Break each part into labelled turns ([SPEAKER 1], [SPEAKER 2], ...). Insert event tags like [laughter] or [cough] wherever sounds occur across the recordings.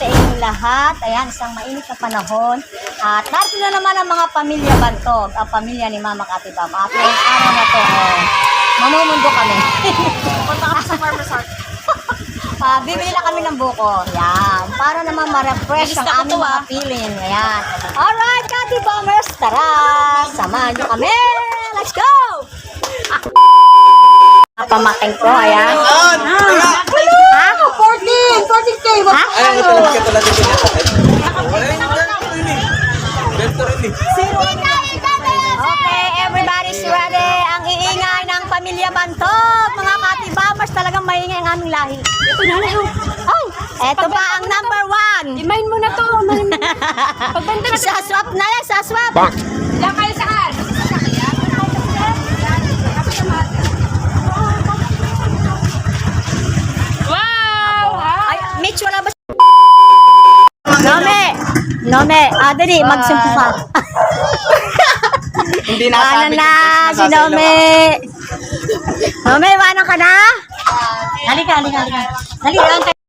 [SPEAKER 1] inyong lahat. Ayan, isang mainit na panahon. At narito na naman ang mga pamilya Bantog, ang pamilya ni Mama Katibam. At ngayong araw na to, oh, mamumundo kami. [laughs]
[SPEAKER 2] Punta kami sa farmer's heart. [laughs]
[SPEAKER 1] Ah, bibili na kami ng buko. Yan. Para naman ma-refresh ang aming
[SPEAKER 2] to,
[SPEAKER 1] mga
[SPEAKER 2] ah.
[SPEAKER 1] feeling. Ayan. Alright, Kati Bombers. Tara! Samahan nyo kami. Let's go! [laughs] Ah. Pamaking ko. Ayan. Ha? 14! 14K! Ha?
[SPEAKER 3] Ay, ito lang kita lang dito nito. Wala yung ganito rin eh. Ganito rin eh.
[SPEAKER 1] Okay, everybody's ready. Ang iingay ng pamilya Bantog. Mga Kati Bombers, talagang maingay ang aming lahi. Ito na lang. Eto pa ang number one.
[SPEAKER 2] Imahin mo na to. [laughs] Pagbanda ka
[SPEAKER 1] Sa swap na lang, sa swap.
[SPEAKER 2] Lang kayo saan? Wow!
[SPEAKER 1] Ay, Mitch, wala ba? Nome! Nome, ah, dali, magsumpo ka. [laughs]
[SPEAKER 3] Hindi
[SPEAKER 1] Ano
[SPEAKER 3] nasabi
[SPEAKER 1] na, si Nome. Nome, wano ka na? Halika, halika, halika. Halika, halika.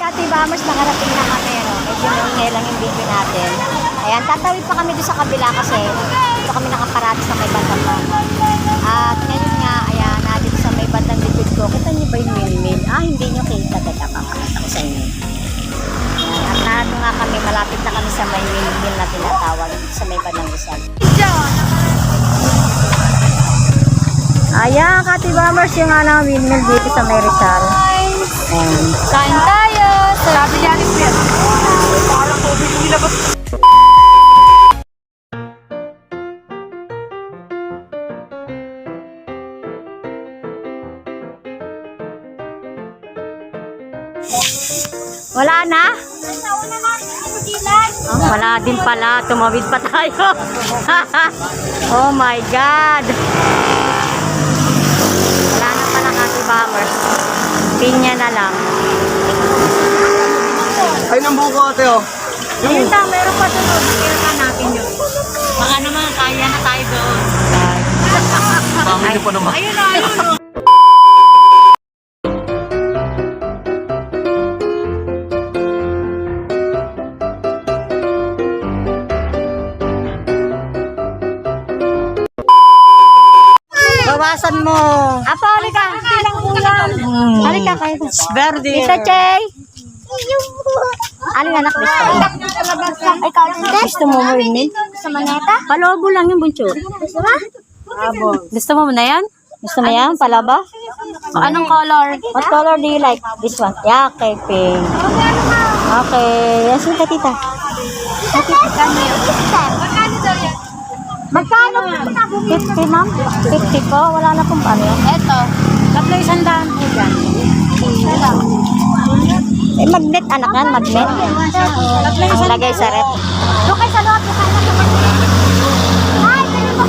[SPEAKER 1] Kati Bombers, nakarating na kami. No? Medyo maingay lang yung video natin. Ayan, tatawid pa kami doon sa kabila kasi dito kami nakaparati sa may bandang. At ngayon nga, ayan, na dito sa may bandang likod ko. Kita niyo ba yung windmill? Ah, hindi niyo kita. Teka, papakita ko sa inyo. Ayan, at nandun nga kami, malapit na kami sa may windmill na tinatawag sa may bandang Rizal. Ayan, Kati Bombers, yung ano, windmill dito sa may Rizal. Ayan.
[SPEAKER 2] Kain tayo! Sabi niya ni Kuya.
[SPEAKER 1] Wala na? Oh, wala din pala. Tumawid pa tayo. [laughs] oh my God. Wala na pala Kati Bombers. Pinya na lang.
[SPEAKER 3] Ay, ng buko ate oh.
[SPEAKER 1] Ayun lang, meron pa doon. Kaya natin yun. Baka naman kaya na tayo doon.
[SPEAKER 3] Dami niyo pa naman.
[SPEAKER 1] Ayun na, ayun na. Bawasan mo. Apo, halika. Tilang po yan. Halika kayo.
[SPEAKER 3] Verde.
[SPEAKER 1] Mr. Chay. Aling anak gusto mo? Ikaw Gusto mo mo rin Sa maneta? Palobo lang yung bunso. Gusto mo? Gusto mo na yan? Gusto mo yan? Palaba? Anong color? What color do you like? This one? Yeah, okay, pink. Okay. Yan, sige, tita. Magkano? 50, ma'am? 50 po? Wala na pong ano yan.
[SPEAKER 2] Eto. Tatlo isang daan po dyan.
[SPEAKER 1] Eh, magnet, anak yan, magnet. Ang lagay sa rep.
[SPEAKER 2] Kayo sa loob. Doon kayo sa Ay, pwede ba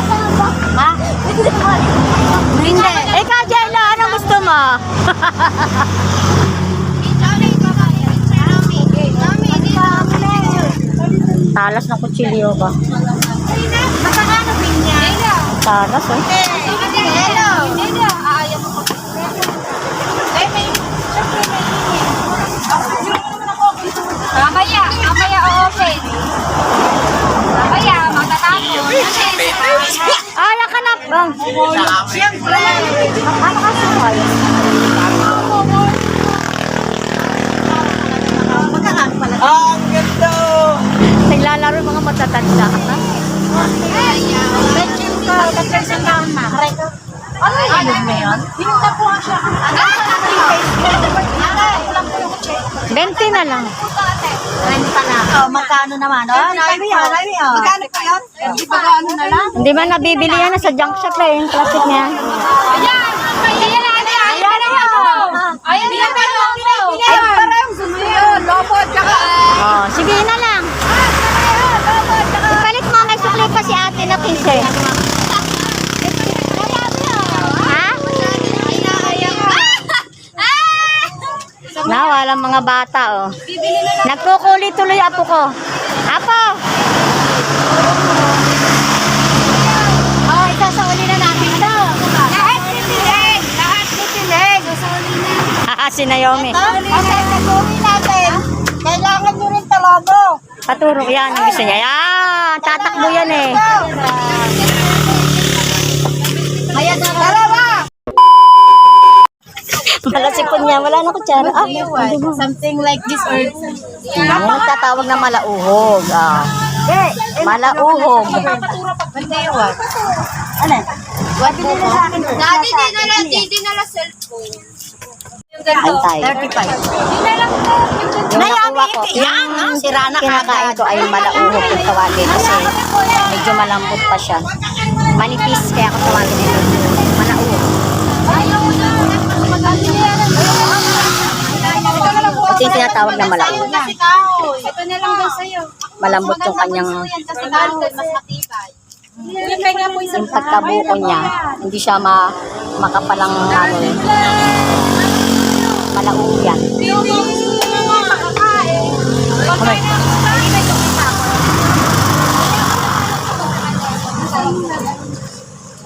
[SPEAKER 2] sa loob?
[SPEAKER 1] Ha?
[SPEAKER 2] Hindi.
[SPEAKER 1] Eh, Kajela, anong gusto mo? [laughs] Talas ng kutsilyo ba?
[SPEAKER 2] Magkakano pinya?
[SPEAKER 1] Talas eh. Naglalaro yung mga matatanda. Ha?
[SPEAKER 2] Medyo ka, nag-first account na. Ano yun na yun? Pinunta po siya. Ano? Yung check.
[SPEAKER 1] 20 na lang.
[SPEAKER 2] Renta na. Oh, magkano naman? Oh, nami yun. Magkano po yun? Hindi ba ano na lang?
[SPEAKER 1] Hindi man nabibili yan sa junk shop eh. Yung plastic niya.
[SPEAKER 2] Ayan! Ayan na! Ayan na! Ayan na! Ayan na! Ay, parang sumayon. Lopot, tsaka...
[SPEAKER 1] Oh, sige na lang. Ipalit mo may sukli na 15. Ha? Na, walang mga bata oh. Nagkukuli tuloy apo ko. Apo! Oh, isasauli na natin to.
[SPEAKER 2] Lahat titinig! Lahat titinig! Sasauli na.
[SPEAKER 1] si Naomi.
[SPEAKER 2] Okay, nagawin natin. Kailangan nyo rin talago.
[SPEAKER 1] Paturok yan ang gusto niya. Yan, tatakbo yan eh.
[SPEAKER 2] Ayan na. Dalawa!
[SPEAKER 1] Malasipon niya, wala na kutsara. Ah,
[SPEAKER 2] Something like this or...
[SPEAKER 1] Yung tatawag na malauhog. Ah. Malauhog.
[SPEAKER 2] Ano? What na? Dati na lang, di na lang cellphone.
[SPEAKER 1] Antay.
[SPEAKER 2] 35. Di na lang po.
[SPEAKER 1] Yung nakuha ko, yung kinakain ko ay malauhog yung tawagin kasi medyo malambot pa siya. Manipis kaya ako tawagin.
[SPEAKER 2] Ito na lang po.
[SPEAKER 1] Ito yung tinatawag na
[SPEAKER 2] kahoy. Ito na lang daw sa'yo.
[SPEAKER 1] Malambot yung kanyang.
[SPEAKER 2] Yung
[SPEAKER 1] pagkabuko niya, hindi siya ma makapalang ano, malauhog yan.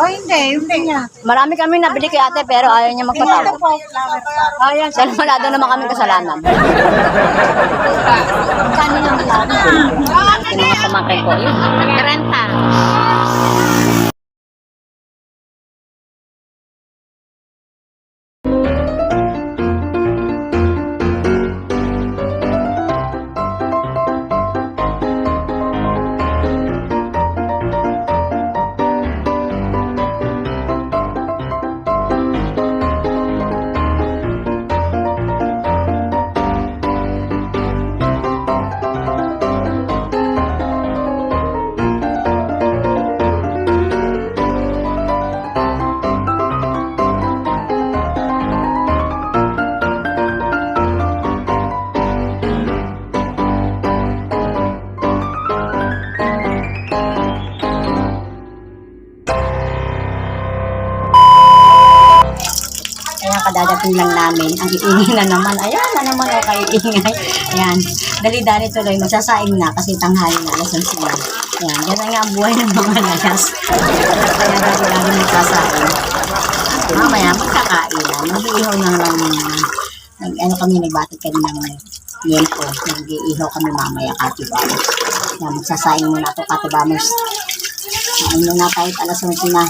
[SPEAKER 2] Oh, hindi. Hindi niya.
[SPEAKER 1] Marami kami nabili kay ate pero ayaw niya magpatawag.
[SPEAKER 2] Ayan.
[SPEAKER 1] Sa wala doon naman kami kasalanan.
[SPEAKER 2] Kano naman lang?
[SPEAKER 1] Yung mga pamangkin ko, yun, Kaya kadadating lang namin. Ang iingay na naman. Ayan na naman o kayo ingay. Ayan. Dali-dali tuloy. Magsasaing na kasi tanghali na. Alas 11 na. Ayan. Ganun nga ang buhay ng mga layas. Kaya dali-dali magsasaing. Mamaya magkakain na. Mag-iihaw na lang. Nag, ano kami, nagbatid kami ng yempo. Nag-iihaw kami mamaya katibamos. Ayan. Magsasaing muna ito katibamos. Kain muna tayo alas 11 na.